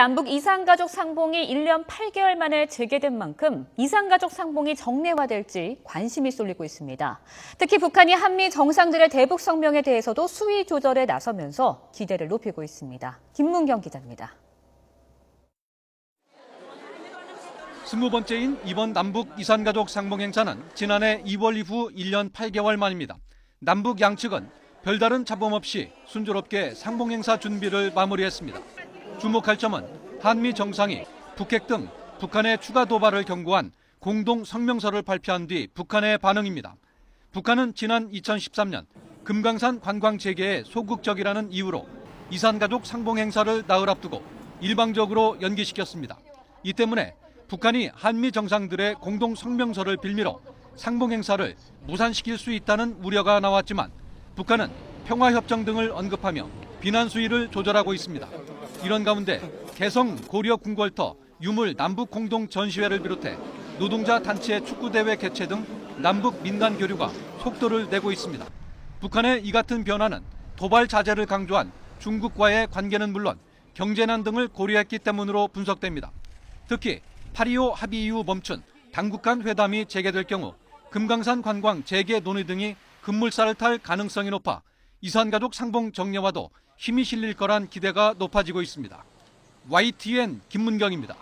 남북 이산가족 상봉이 1년 8개월 만에 재개된 만큼 이산가족 상봉이 정례화될지 관심이 쏠리고 있습니다. 특히 북한이 한미 정상들의 대북 성명에 대해서도 수위 조절에 나서면서 기대를 높이고 있습니다. 김문경 기자입니다. 스무 번째인 이번 남북 이산가족 상봉 행사는 지난해 2월 이후 1년 8개월 만입니다. 남북 양측은 별다른 잡음 없이 순조롭게 상봉 행사 준비를 마무리했습니다. 주목할 점은 한미 정상이 북핵 등 북한의 추가 도발을 경고한 공동 성명서를 발표한 뒤 북한의 반응입니다. 북한은 지난 2013년 금강산 관광 재개에 소극적이라는 이유로 이산가족 상봉 행사를 나흘 앞두고 일방적으로 연기시켰습니다. 이 때문에 북한이 한미 정상들의 공동 성명서를 빌미로 상봉 행사를 무산시킬 수 있다는 우려가 나왔지만 북한은 평화협정 등을 언급하며 비난 수위를 조절하고 있습니다. 이런 가운데 개성 고려 궁궐터 유물 남북 공동 전시회를 비롯해 노동자 단체 축구 대회 개최 등 남북 민간 교류가 속도를 내고 있습니다. 북한의 이 같은 변화는 도발 자제를 강조한 중국과의 관계는 물론 경제난 등을 고려했기 때문으로 분석됩니다. 특히 8.25 합의 이후 멈춘 당국 간 회담이 재개될 경우 금강산 관광 재개 논의 등이 급물살을 탈 가능성이 높아 이산가족 상봉 정례와도 힘이 실릴 거란 기대가 높아지고 있습니다. YTN 김문경입니다.